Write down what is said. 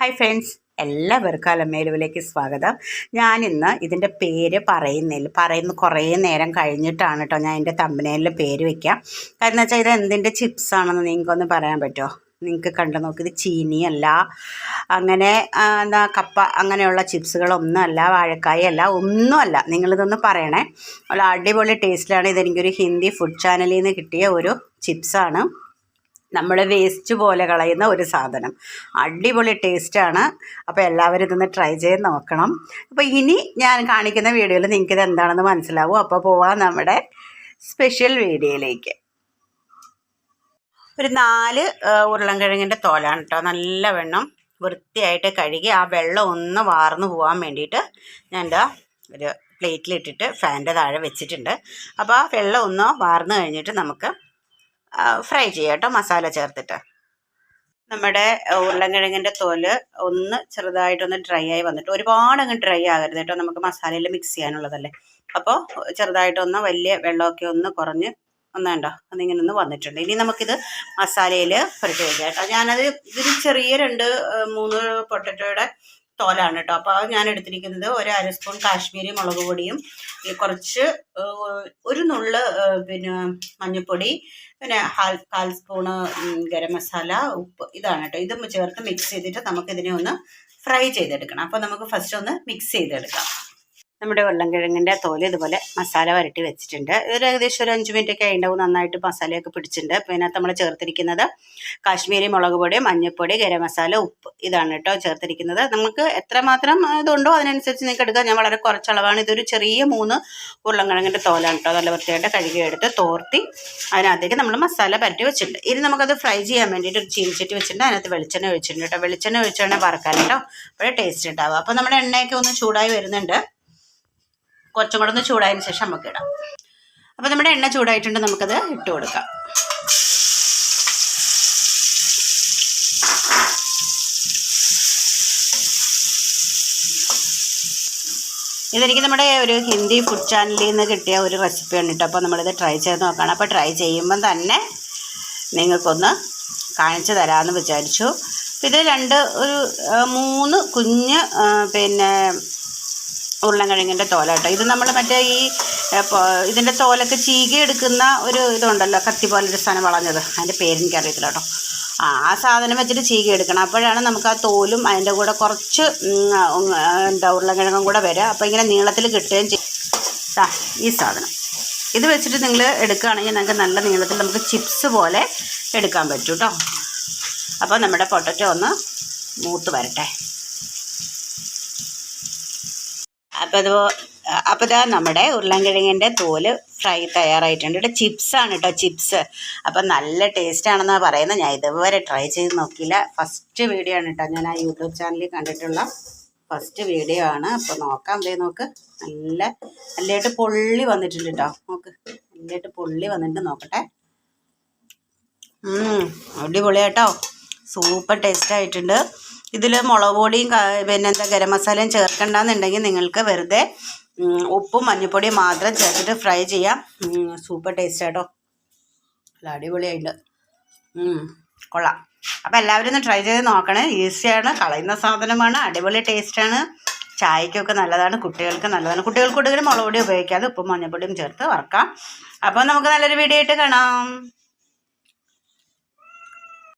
Hi friends എല്ലാവർക്കും അലമേലുവിലേക്ക് സ്വാഗതം. ഞാനിന്ന് ഇതിന്റെ പേര് പറയുന്നില്ല പറയുന്ന കുറേ നേരം കഴിഞ്ഞിട്ടാണ് കേട്ടോ ഞാൻ എന്റെ തമ്പനേലിന്റെ പേര് വെക്കാം കാരണം എന്ന് വെച്ചാൽ ഇത് എന്തിന്റെ ചിപ്സ് ആണെന്ന് നിങ്ങൾക്കൊന്ന് പറയാൻ പറ്റുമോ നിങ്ങൾക്ക് കണ്ടു നോക്കി ഇത് ചീനിയല്ല അങ്ങനെ എന്താ കപ്പ അങ്ങനെയുള്ള ചിപ്സുകളൊന്നും അല്ല വാഴക്കായല്ല ഒന്നുമല്ല. നിങ്ങളിതൊന്ന് പറയണേ. അടിപൊളി ടേസ്റ്റിലാണ് ഇതെനിക്കൊരു ഹിന്ദി ഫുഡ് ചാനലിൽ നിന്ന് കിട്ടിയ ഒരു ചിപ്സാണ് നമ്മൾ വേസ്റ്റ് പോലെ കളയുന്ന ഒരു സാധനം. അടിപൊളി ടേസ്റ്റാണ് അപ്പോൾ എല്ലാവരും ഇതൊന്ന് ട്രൈ ചെയ്ത് നോക്കണം. അപ്പോൾ ഇനി ഞാൻ കാണിക്കുന്ന വീഡിയോയിൽ നിങ്ങൾക്ക് ഇത് എന്താണെന്ന് മനസ്സിലാവും. അപ്പോൾ പോവാം നമ്മുടെ സ്പെഷ്യൽ വീഡിയോയിലേക്ക് ഒരു നാല് ഉരുളൻകിഴങ്ങിന്റെ തോലാണ് കേട്ടോ നല്ല വെണ്ണം വൃത്തിയായിട്ട് കഴുകി ആ വെള്ളം ഒന്ന് വാർന്നു പോകാൻ വേണ്ടിയിട്ട് ഞാൻ എന്താ ഒരു പ്ലേറ്റിലിട്ടിട്ട് ഫാനിന്റെ താഴെ വെച്ചിട്ടുണ്ട്. അപ്പോൾ ആ വെള്ളം ഒന്ന് വാർന്നു കഴിഞ്ഞിട്ട് നമുക്ക് ഫ്രൈ ചെയ്യാം കേട്ടോ മസാല ചേർത്തിട്ട്. നമ്മുടെ ഉരുളൻകിഴങ്ങിന്റെ തോൽ ഒന്ന് ചെറുതായിട്ടൊന്ന് ഡ്രൈ ആയി വന്നിട്ട് ഒരുപാട് അങ്ങ് ഡ്രൈ ആകരുത് കേട്ടോ നമുക്ക് മസാലയിൽ മിക്സ് ചെയ്യാനുള്ളതല്ലേ. അപ്പോൾ ചെറുതായിട്ടൊന്ന് വലിയ വെള്ളമൊക്കെ ഒന്ന് കുറഞ്ഞ് ഒന്ന് കണ്ടോ അതിങ്ങനെ ഒന്ന് വന്നിട്ടുണ്ട്. ഇനി നമുക്കിത് മസാലയിൽ പുരട്ടി വയ്ക്കാം കേട്ടോ ഞാനത് ഇതിന് ചെറിയ രണ്ട് മൂന്ന് പൊട്ടറ്റോയുടെ തോലാണ് കേട്ടോ. അപ്പോൾ അത് ഞാൻ എടുത്തിരിക്കുന്നത് ഒരു അര സ്പൂൺ കാശ്മീരി മുളക് പൊടിയും കുറച്ച് ഒരു നുള്ള് പിന്നെ മഞ്ഞൾപ്പൊടി പിന്നെ ഹാൽ കാൽ സ്പൂണ് ഗരം മസാല ഉപ്പ് ഇതാണ് കേട്ടോ. ഇതും ചേർത്ത് മിക്സ് ചെയ്തിട്ട് നമുക്കിതിനെ ഒന്ന് ഫ്രൈ ചെയ്തെടുക്കണം. അപ്പോൾ നമുക്ക് ഫസ്റ്റ് ഒന്ന് മിക്സ് ചെയ്തെടുക്കാം. നമ്മുടെ ഉരുളൻകിഴങ്ങിന്റെ തോൽ ഇതുപോലെ മസാല വരട്ടി വെച്ചിട്ടുണ്ട്. ഒരു ഏകദേശം ഒരു അഞ്ച് മിനിറ്റ് ഒക്കെ ഉണ്ടാവും നന്നായിട്ട് മസാലയൊക്കെ പിടിച്ചിട്ടുണ്ട്. അപ്പോൾ ഇതിനകത്ത് നമ്മൾ ചേർത്തിരിക്കുന്നത് കാശ്മീരി മുളക് പൊടി മഞ്ഞൾപ്പൊടി ഗരം മസാല ഉപ്പ് ഇതാണ് കേട്ടോ ചേർത്തിരിക്കുന്നത്. നമുക്ക് എത്രമാത്രം ഇതുണ്ടോ അതിനനുസരിച്ച് നിങ്ങൾക്ക് എടുക്കാം. ഞാൻ വളരെ കുറച്ചളവാണ്. ഇതൊരു ചെറിയ മൂന്ന് ഉരുളൻകിഴങ്ങിന്റെ തോലാണ് കേട്ടോ. നല്ല വൃത്തിയായിട്ട് കഴുകിയെടുത്ത് തോർത്തി അതിനകത്തേക്ക് നമ്മൾ മസാല പരട്ടി വെച്ചിട്ടുണ്ട്. ഇനി നമുക്കത് ഫ്രൈ ചെയ്യാൻ വേണ്ടിയിട്ട് ഒരു ചീനിച്ചട്ടി വെച്ചിട്ടുണ്ട്. അതിനകത്ത് വെളിച്ചെണ്ണ ഒഴിച്ചിട്ടുണ്ട് കേട്ടോ. വെളിച്ചെണ്ണ ഒഴിച്ചാണ് വറക്കാൻ കേട്ടോ. അപ്പോഴേ ടേസ്റ്റ് ഉണ്ടാവുക. അപ്പോൾ നമ്മുടെ എണ്ണയൊക്കെ ഒന്ന് ചൂടായി വരുന്നുണ്ട്. കുറച്ചും കൂടെ ഒന്ന് ചൂടായതിന് ശേഷം നമുക്ക് ഇടാം. അപ്പോൾ നമ്മുടെ എണ്ണ ചൂടായിട്ടുണ്ട് നമുക്കത് ഇട്ട് കൊടുക്കാം. ഇതെനിക്ക് നമ്മുടെ ഒരു ഹിന്ദി ഫുഡ് ചാനലിൽ നിന്ന് കിട്ടിയ ഒരു റെസിപ്പിയാണ് കേട്ടോ. അപ്പോൾ നമ്മളിത് ട്രൈ ചെയ്ത് നോക്കണം. അപ്പോൾ ട്രൈ ചെയ്യുമ്പം തന്നെ നിങ്ങൾക്കൊന്ന് കാണിച്ചു തരാമെന്ന് വിചാരിച്ചു. ഇത് രണ്ട് ഒരു മൂന്ന് കുഞ്ഞ് പിന്നെ ഉരുളൻകിഴങ്ങിന്റെ തോല കേട്ടോ. ഇത് നമ്മൾ മറ്റേ ഈ ഇതിന്റെ തോലൊക്കെ ചീകി എടുക്കുന്ന ഒരു ഇതുണ്ടല്ലോ കത്തി പോലൊരു സാധനം വളഞ്ഞത്. അതിന്റെ പേരെനിക്ക് അറിയത്തില്ല കേട്ടോ. ആ ആ സാധനം വെച്ചിട്ട് ചീകി എടുക്കണം. അപ്പോഴാണ് നമുക്ക് ആ തോലും അതിന്റെ കൂടെ കുറച്ച് എന്താ ഉരുളൻകിഴങ്ങും കൂടെ വരിക. അപ്പോൾ ഇങ്ങനെ നീളത്തിൽ കിട്ടുകയും ചെയ്യും. ഈ സാധനം. ഇത് വെച്ചിട്ട് നിങ്ങൾ എടുക്കുകയാണെങ്കിൽ നമുക്ക് നല്ല നീളത്തിൽ നമുക്ക് ചിപ്സ് പോലെ എടുക്കാൻ പറ്റും കേട്ടോ. അപ്പോൾ നമ്മുടെ പൊട്ടറ്റോ ഒന്ന് മൂത്ത് വരട്ടെ. അപ്പോൾ അപ്പോൾ ഇതാ നമ്മുടെ ഉരുളൻകിഴങ്ങിന്റെ തോൽ ഫ്രൈ തയ്യാറായിട്ടുണ്ട്. ഇവിടെ ചിപ്സാണ് കേട്ടോ ചിപ്സ് അപ്പം നല്ല ടേസ്റ്റ് ആണെന്നാണ് പറയുന്നത് ഞാൻ ഇതുവരെ ട്രൈ ചെയ്ത് നോക്കിയില്ല. ഫസ്റ്റ് വീഡിയോ ആണ് കേട്ടോ ഞാൻ ആ യൂട്യൂബ് ചാനലിൽ കണ്ടിട്ടുള്ള ഫസ്റ്റ് വീഡിയോ ആണ്. അപ്പോൾ നോക്കാം. ദേ നോക്ക്. നല്ല നല്ലതായിട്ട് പൊള്ളി വന്നിട്ടുണ്ട് കേട്ടോ നോക്ക്. നല്ലതായിട്ട് പൊള്ളി വന്നിട്ട് നോക്കട്ടെ. അടിപൊളിയാട്ടോ സൂപ്പർ ടേസ്റ്റ് ആയിട്ടുണ്ട്. ഇതിൽ മുളക് പൊടിയും പിന്നെ എന്താ ഗരം മസാലയും ചേർക്കണ്ടെന്നുണ്ടെങ്കിൽ നിങ്ങൾക്ക് വെറുതെ ഉപ്പും മഞ്ഞൾപ്പൊടിയും മാത്രം ചേർത്തിട്ട് ഫ്രൈ ചെയ്യാം. സൂപ്പർ ടേസ്റ്റ് നല്ല അടിപൊളിയായിട്ട്. കൊള്ളാം. അപ്പോൾ എല്ലാവരും ഒന്ന് ട്രൈ ചെയ്ത് നോക്കണേ. ഈസിയാണ് കളയുന്ന സാധനമാണ് അടിപൊളി ടേസ്റ്റാണ്. ചായക്കൊക്കെ നല്ലതാണ് കുട്ടികൾക്ക് നല്ലതാണ്. കുട്ടികൾക്ക് കൂടുതലും മുളക് പൊടി ഉപയോഗിക്കാതെ ഉപ്പും മഞ്ഞൾപ്പൊടിയും ചേർത്ത് വറക്കാം. അപ്പോൾ നമുക്ക് നല്ലൊരു വീഡിയോ ആയിട്ട് കാണാം.